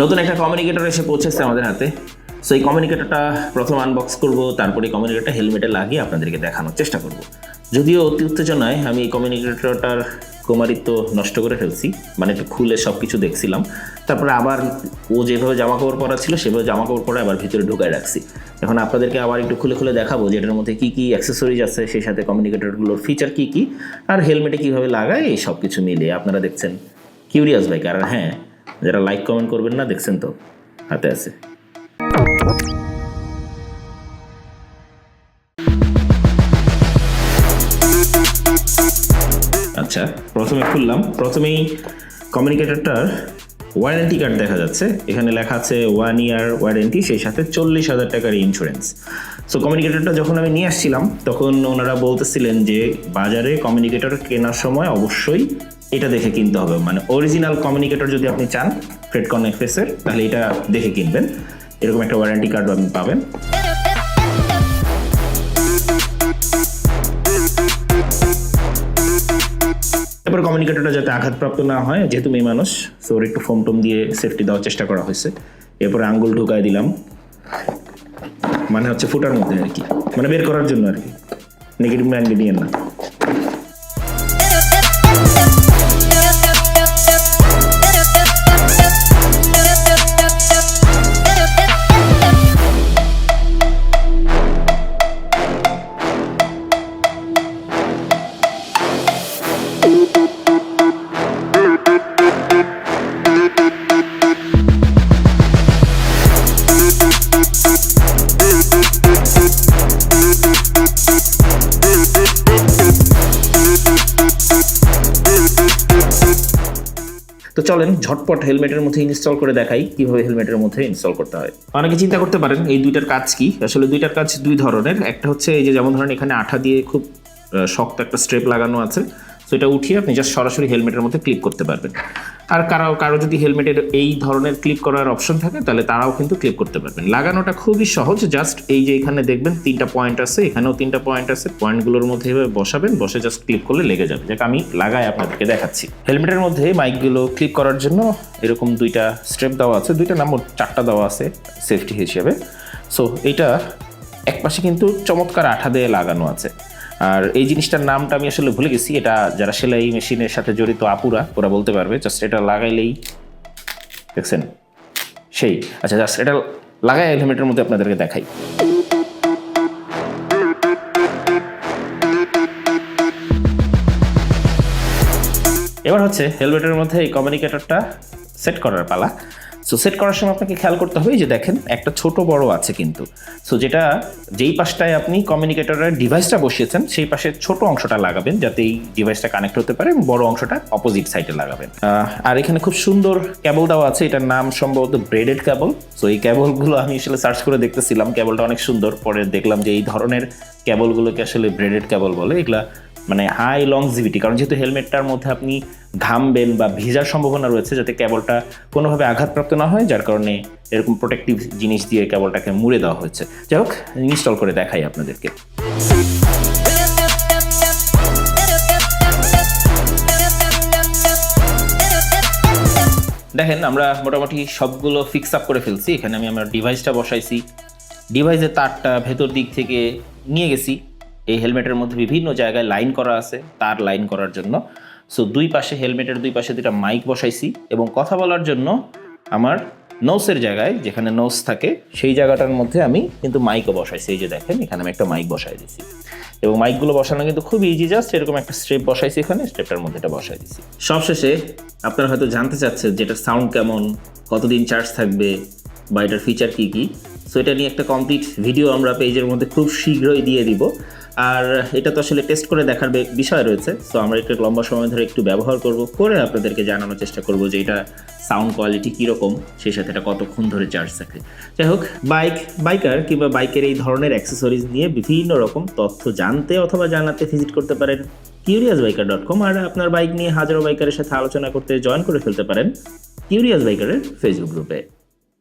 নতুন একটা কমিউনিকেটর এসে পৌঁছেছে আমাদের হাতে। সো এই কমিউনিকেটরটা প্রথম আনবক্স করব, তারপরে কমিউনিকেটরটা হেলমেটে লাগিয়ে আপনাদেরকে দেখানোর চেষ্টা করব। যদিও অতি উত্তেজনায় আমি এই কমিউনিকেটরটার কুমারিত্ব নষ্ট করে ফেলছি মানে একটু খুলে সব কিছু দেখছিলাম। তারপরে আবার ও যেভাবে জামা কাপড় পরা ছিল, সেভাবে জামা কাপড় পরে আবার ভিতরে ঢুকায় রাখছি। এখন আপনাদেরকে আবার একটু খুলে খুলে দেখাবো যে এটার মধ্যে কী কী অ্যাক্সেসরিজ আছে, সেই সাথে কমিউনিকেটরগুলোর ফিচার কী কী, আর হেলমেটে কীভাবে লাগায়, এই সব কিছু মিলিয়ে। আপনারা দেখছেন কিউরিয়াস বাইক আর হ্যাঁ যারা লাইক কমেন্ট করবেন না, দেখছেন তো, হাতে আছে। আচ্ছা প্রথমে খুললাম। প্রথমেই কমিউনিকেটরটার ওয়ারেন্টি কার্ড দেখা যাচ্ছে। এখানে লেখা আছে ওয়ান ইয়ার ওয়ারেন্টি সেই সাথে চল্লিশ হাজার টাকার ইন্স্যুরেন্স সো কমিউনিকেটরটা যখন আমি নিয়ে আসছিলাম, তখন ওনারা বলতেছিলেন যে, বাজারে কমিউনিকেটর কেনার সময় অবশ্যই এটা দেখে কিনতে হবে। মানে অরিজিনাল কমিউনিকেটর যদি আপনি চান ফ্রেডকন এফএসের তাহলে এটা দেখে কিনবেন। এরকম একটা ওয়ারেন্টি কার্ড আপনি পাবেন। এরপর কমিউনিকেটরটা যাতে আঘাতপ্রাপ্ত না হয়, যেহেতু মেয়ে মানুষ সো একটু ফোম টোম দিয়ে সেফটি দেওয়ার চেষ্টা করা হয়েছে। এরপরে আঙ্গুল ঢুকায় দিলাম। মানে হচ্ছে ফুটার মধ্যে আর কি। মানে বের করার জন্য আর কি। নেগেটিভ মাইন্ডে নিয়ে না। চলেন, ঝটপট হেলমেটের মধ্যে ইনস্টল করে দেখাই কীভাবে হেলমেটের মধ্যে ইনস্টল করতে হয়। অনেকে চিন্তা করতে পারেন, এই দুইটার কাজ কি? আসলে দুইটার কাজ দুই ধরনের। একটা হচ্ছে এই যে যেমন ধরেন, এখানে আঠা দিয়ে খুব শক্ত একটা স্ট্রেপ লাগানো আছে। তো এটা উঠিয়ে আপনি জাস্ট সরাসরি হেলমেটের মধ্যে ক্লিক করতে পারবেন। আর কারও কারও যদি হেলমেটের এই ধরনের ক্লিপ করার অপশন থাকে, তাহলে তারাও কিন্তু ক্লিপ করতে পারবেন। লাগানোটা খুবই সহজ জাস্ট এই যে এখানে দেখবেন তিনটা পয়েন্ট আছে, এখানেও তিনটা পয়েন্ট আছে পয়েন্টগুলোর মধ্যে বসাবেন, বসে জাস্ট ক্লিপ করলে লেগে যাবে। যাকে, আমি লাগাই আপনাদেরকে দেখাচ্ছি। হেলমেটের মধ্যে মাইকগুলো ক্লিপ করার জন্য এরকম দুইটা স্ট্রেপ দেওয়া আছে, দুইটা নাম্বার চারটা দেওয়া আছে সেফটি হিসেবে। সো এইটা একপাশে কিন্তু চমৎকার আঠা দিয়ে লাগানো আছে। আর এই জিনিসটার নামটা আমি আসলে ভুলে গেছি। এটা যারা সেলাই মেশিনের সাথে জড়িত আপুরা, ওরা বলতে পারবে জাস্ট এটা লাগাইলেই, দেখছেন? সেই। আচ্ছা জাস্ট এটা লাগাই হেলমেটের মধ্যে আপনাদেরকে দেখাই। এবার হচ্ছে হেলমেটের মধ্যে এই কমিউনিকেটরটা সেট করার পালা। সো সেট করার সময় আপনাকে খেয়াল করতে হবে যে দেখেন, একটা ছোট বড় আছে কিন্তু। সো যেটা, যেই পাশটায় আপনি কমিউনিকেটরের ডিভাইসটা বসিয়েছেন, সেই পাশে ছোট অংশটা লাগাবেন যাতে এই ডিভাইসটা কানেক্ট হতে পারে বড় অংশটা অপোজিট সাইডে লাগাবেন। আর এখানে খুব সুন্দর কেবল দেওয়া আছে, এটার নাম সম্ভবত ব্রেডেড ক্যাবল সো এই ক্যাবলগুলো আমি আসলে সার্চ করে দেখতেছিলাম ক্যাবলটা অনেক সুন্দর। পরে দেখলাম যে এই ধরনের কেবলগুলোকে আসলে ব্রেডেড ক্যাবল বলে। এগুলা মানে হাই লংজিভিটি কারণ যেহেতু হেলমেটটার মধ্যে আপনি ঘামবেন বা ভিজার সম্ভাবনা রয়েছে যাতে কেবলটা কোনোভাবে আঘাতপ্রাপ্ত না হয়, যার কারণে এরকম প্রোটেক্টিভ জিনিস দিয়ে কেবলটাকে মুড়ে দেওয়া হয়েছে। যাই হোক ইনস্টল করে দেখাই আপনাদেরকে। দেখেন, আমরা মোটামুটি সবগুলো ফিক্স আপ করে ফেলছি। এখানে আমি আমার ডিভাইসটা বসাইছি। ডিভাইসের তারটা ভেতর দিক থেকে নিয়ে গেছি। এই হেলমেটের মধ্যে বিভিন্ন জায়গায় লাইন করা আছে, তার লাইন করার জন্য। সো দুই পাশে হেলমেটের দুই পাশে দুটা মাইক বসাইছি এবং কথা বলার জন্য আমার নোসের জায়গায়, যেখানে নোস থাকে, সেই জায়গাটার মধ্যে আমি কিন্তু মাইকও বসাইছি। এই যে দেখেন, এখানে আমি একটা মাইক বসাই দিছি। এবং মাইকগুলো বসানো কিন্তু খুব ইজি জাস্ট এরকম একটা স্ট্রেপ বসাইছি এখানে স্ট্রেপটার মধ্যে এটা বসাই দিছি। সবশেষে আপনারা হয়তো জানতে চাচ্ছেন যে এটার সাউন্ড কেমন, কতদিন চার্জ থাকবে, বা এটার ফিচার কী কী। সো এটা নিয়ে একটা কমপ্লিট ভিডিও আমরা পেজের মধ্যে খুব শীঘ্রই দিয়ে দিব। আর এটা তো আসলে টেস্ট করে দেখার বিষয় রয়েছে। সো আমরা একটু লম্বা সময় ধরে একটু ব্যবহার করব, করে আপনাদেরকে জানানোর চেষ্টা করব যে এটা সাউন্ড কোয়ালিটি কীরকম, সেই সাথে এটা কতক্ষণ ধরে চার্জ থাকে। যাই হোক বাইক বাইকার কিংবা বাইকের এই ধরনের অ্যাক্সেসরিজ নিয়ে বিভিন্ন রকম তথ্য জানতে অথবা জানাতে ভিজিট করতে পারেন কিউরিয়াস বাইকার ডট কম আর আপনার বাইক নিয়ে হাজারো বাইকারের সাথে আলোচনা করতে জয়েন করে ফেলতে পারেন কিউরিয়াস বাইকারের ফেসবুক গ্রুপে